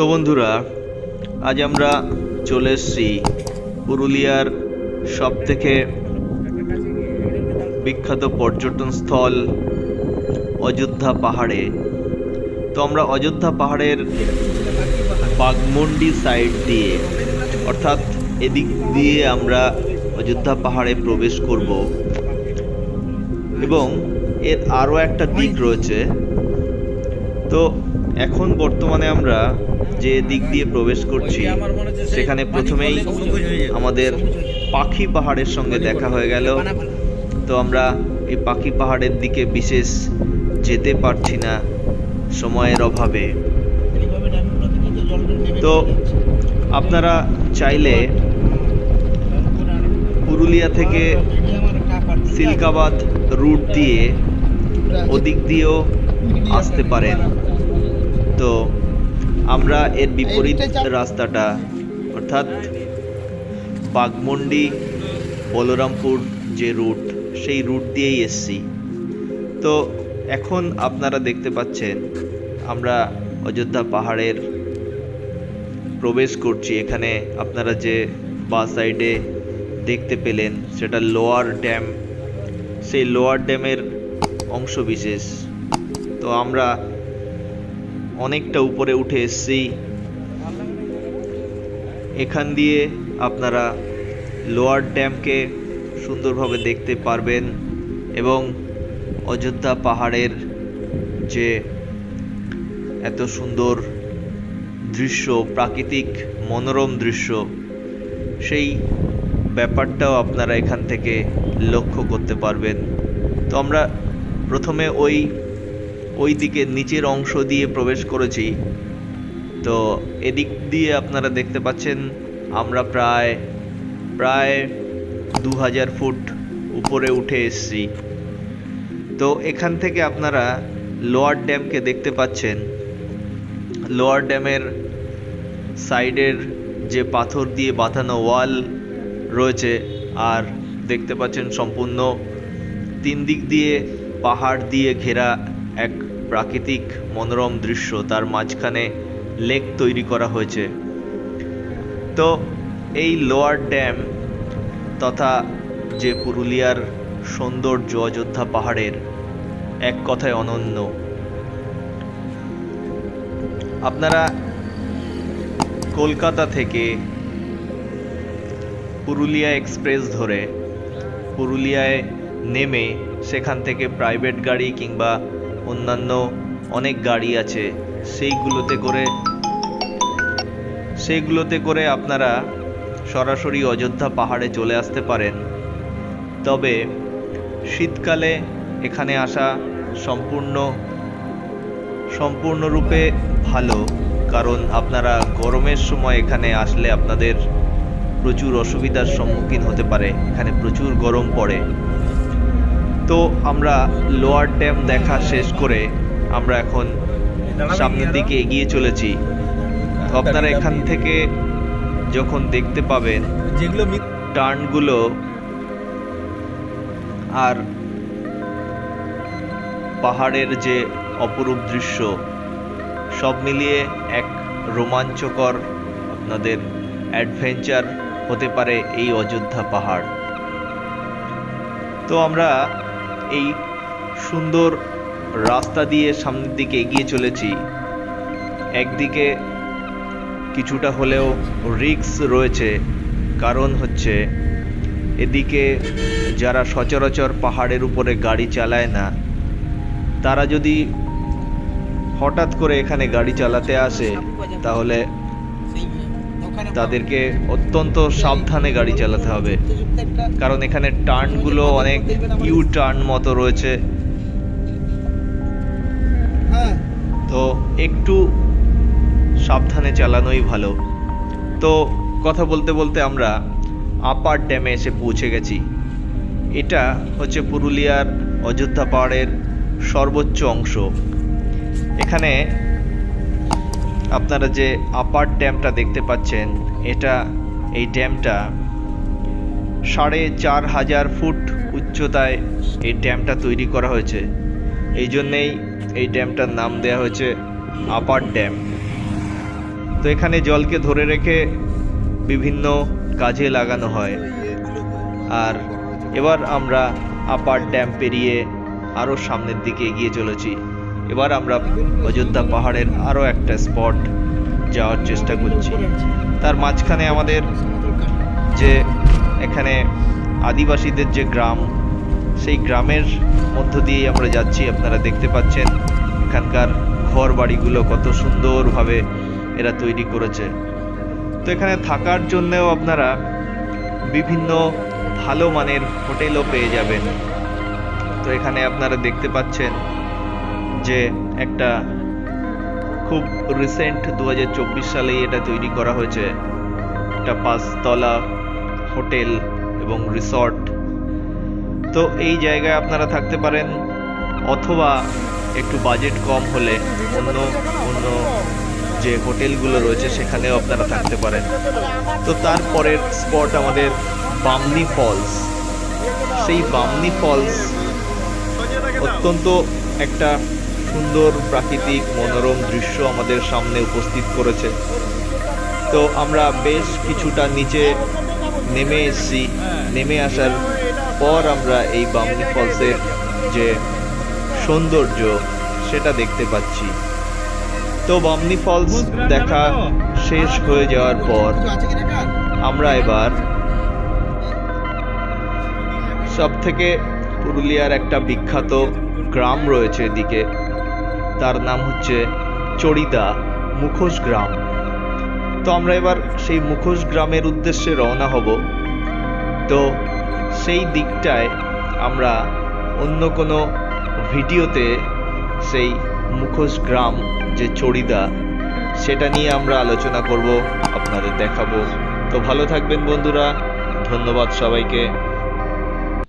তো বন্ধুরা, আজ আমরা চলে এসেছি পুরুলিয়ার সব থেকে বিখ্যাত পর্যটন স্থল অযোধ্যা পাহাড়ে। তো আমরা অযোধ্যা পাহাড়ের বাগমন্ডি সাইড দিয়ে, অর্থাৎ এদিক দিয়ে আমরা অযোধ্যা পাহাড়ে প্রবেশ করব। এবং এর আরও একটা দিক রয়েছে। তো এখন বর্তমানে আমরা যে দিক দিয়ে প্রবেশ করছি সেখানে প্রথমেই আমাদের পাখি পাহাড়ের সঙ্গে দেখা হয়ে গেল। তো আমরা এই পাখি পাহাড়ের দিকে বিশেষ যেতে পারছি না সময়ের অভাবে। তো আপনারা চাইলে পুরুলিয়া থেকে সিলকাবাদ রুট দিয়ে ওদিক দিয়েও আসতে পারেন। তো আমরা এর বিপরীত রাস্তাটা অর্থাৎ বাগমন্ডি বলরামপুর যে রুট সেই রুট দিয়েই এসছি। তো এখন আপনারা দেখতে পাচ্ছেন আমরা অযোধ্যা পাহাড়ের প্রবেশ করছি। এখানে আপনারা যে বা সাইডে দেখতে পেলেন সেটা লোয়ার ড্যাম। সেই লোয়ার ড্যামের অংশ বিশেষ। তো আমরা অনেকটা উপরে উঠে এসছি। এখান দিয়ে আপনারা লোয়ার ড্যামকে সুন্দরভাবে দেখতে পারবেন এবং অযোধ্যা পাহাড়ের যে এত সুন্দর দৃশ্য, প্রাকৃতিক মনোরম দৃশ্য, সেই ব্যাপারটাও আপনারা এখান থেকে লক্ষ্য করতে পারবেন। তো আমরা প্রথমে ওই ওই দিকে নিচের অংশ দিয়ে প্রবেশ করেছি। তো এদিক দিয়ে আপনারা দেখতে পাচ্ছেন, আমরা প্রায় প্রায় দু হাজার ফুট উপরে উঠে এসেছি। তো এখান থেকে আপনারা লোয়ার ড্যামকে দেখতে পাচ্ছেন। লোয়ার ড্যামের সাইডের যে পাথর দিয়ে বাঁধানো ওয়াল রয়েছে, আর দেখতে পাচ্ছেন সম্পূর্ণ তিন দিক দিয়ে পাহাড় দিয়ে ঘেরা এক প্রাকৃতিক মনোরম দৃশ্য, তার মাঝখানে লেক তৈরি করা হয়েছে। তো এই লোয়ার ড্যাম তথা যে পুরুলিয়ার সৌন্দর্য অযোধ্যা পাহাড়ের এক কথায় অনন্য। আপনারা কলকাতা থেকে পুরুলিয়া এক্সপ্রেস ধরে পুরুলিয়ায় নেমে সেখান থেকে প্রাইভেট গাড়ি কিংবা অন্যান্য অনেক গাড়ি আছে, সেইগুলোতে করে সেইগুলোতে করে আপনারা সরাসরি অযোধ্যা পাহাড়ে চলে আসতে পারেন। তবে শীতকালে এখানে আসা সম্পূর্ণ, সম্পূর্ণরূপে ভালো, কারণ আপনারা গরমের সময় এখানে আসলে আপনাদের প্রচুর অসুবিধার সম্মুখীন হতে পারে। এখানে প্রচুর গরম পড়ে। তো আমরা লোয়ার ড্যাম দেখা শেষ করে আমরা এখন সামনের দিকে এগিয়ে চলেছি। তো আপনারা এখান থেকে যখন দেখতে পাবেন যেগুলো টার্নগুলো আর পাহাড়ের যে অপরূপ দৃশ্য সব মিলিয়ে এক রোমাঞ্চকর আপনাদের অ্যাডভেঞ্চার হতে পারে এই অযোধ্যা পাহাড়। তো আমরা এই সুন্দর রাস্তা দিয়ে সামনের দিকে এগিয়ে চলেছি। একদিকে কিছুটা হলেও রিস্ক রয়েছে, কারণ হচ্ছে এদিকে যারা সচরাচর পাহাড়ের উপরে গাড়ি চালায় না, তারা যদি হঠাৎ করে এখানে গাড়ি চালাতে আসে, তাহলে তাদেরকে অত্যন্ত সাবধানে গাড়ি চালাতে হবে। কারণ এখানে টার্নগুলো অনেক ইউ টার্ন মতো রয়েছে। তো একটু সাবধানে চালানোই ভালো। তো কথা বলতে বলতে আমরা আপার ড্যামে এসে পৌঁছে গেছি। এটা হচ্ছে পুরুলিয়ার অযোধ্যা পাহাড়ের সর্বোচ্চ অংশ। এখানে আপনারা যে আপার ড্যামটা দেখতে পাচ্ছেন, এটা এই ড্যামটা সাড়ে চার হাজার ফুট উচ্চতায় এই ড্যামটা তৈরি করা হয়েছে। এই জন্যেই এই ড্যামটার নাম দেওয়া হয়েছে আপার ড্যাম তো এখানে জলকে ধরে রেখে বিভিন্ন কাজে লাগানো হয়। আর এবার আমরা আপার ড্যাম পেরিয়ে আরও সামনের দিকে এগিয়ে চলেছি। এবার আমরা অযোধ্যা পাহাড়ের আরও একটা স্পট যাওয়ার চেষ্টা করছি। তার মাঝখানে আমাদের যে এখানে আদিবাসীদের যে গ্রাম, সেই গ্রামের মধ্য দিয়েই আমরা যাচ্ছি। আপনারা দেখতে পাচ্ছেন এখানকার ঘর বাড়িগুলো কত সুন্দরভাবে এরা তৈরি করেছে। তো এখানে থাকার জন্যেও আপনারা বিভিন্ন ভালো মানের হোটেলও পেয়ে যাবেন। তো এখানে আপনারা দেখতে পাচ্ছেন যে একটা খুব রিসেন্ট দু হাজার চব্বিশ সালেই এটা তৈরি করা হয়েছে। একটা পাঁচতলা হোটেল এবং রিসর্ট তো এই জায়গায় আপনারা থাকতে পারেন, অথবা একটু বাজেট কম হলে অন্য অন্য যে হোটেলগুলো রয়েছে সেখানেও আপনারা থাকতে পারেন। তো তারপরের স্পট আমাদের বামনি ফলস সেই বামনি ফলস অত্যন্ত একটা সুন্দর প্রাকৃতিক মনোরম দৃশ্য আমাদের সামনে উপস্থিত করেছে। তো আমরা বেশ কিছুটা নিচে নেমে এসেছি। নেমে আসার পর আমরা এই বামনি ফলসের যে সৌন্দর্য, সেটা দেখতে পাচ্ছি। তো বামনি ফলস দেখা শেষ হয়ে যাওয়ার পর আমরা এবার সব থেকে পুরুলিয়ার একটা বিখ্যাত গ্রাম রয়েছে এদিকে। তার নাম হচ্ছে চড়িদা মুখোশ গ্রাম। তো আমরা এবার সেই মুখোশ গ্রামের উদ্দেশ্যে রওনা হব। তো সেই দিকটায় আমরা অন্য কোনো ভিডিওতে সেই মুখোশ গ্রাম যে চড়িদা, সেটা নিয়ে আমরা আলোচনা করব, আপনাদের দেখাবো। তো ভালো থাকবেন বন্ধুরা, ধন্যবাদ সবাইকে।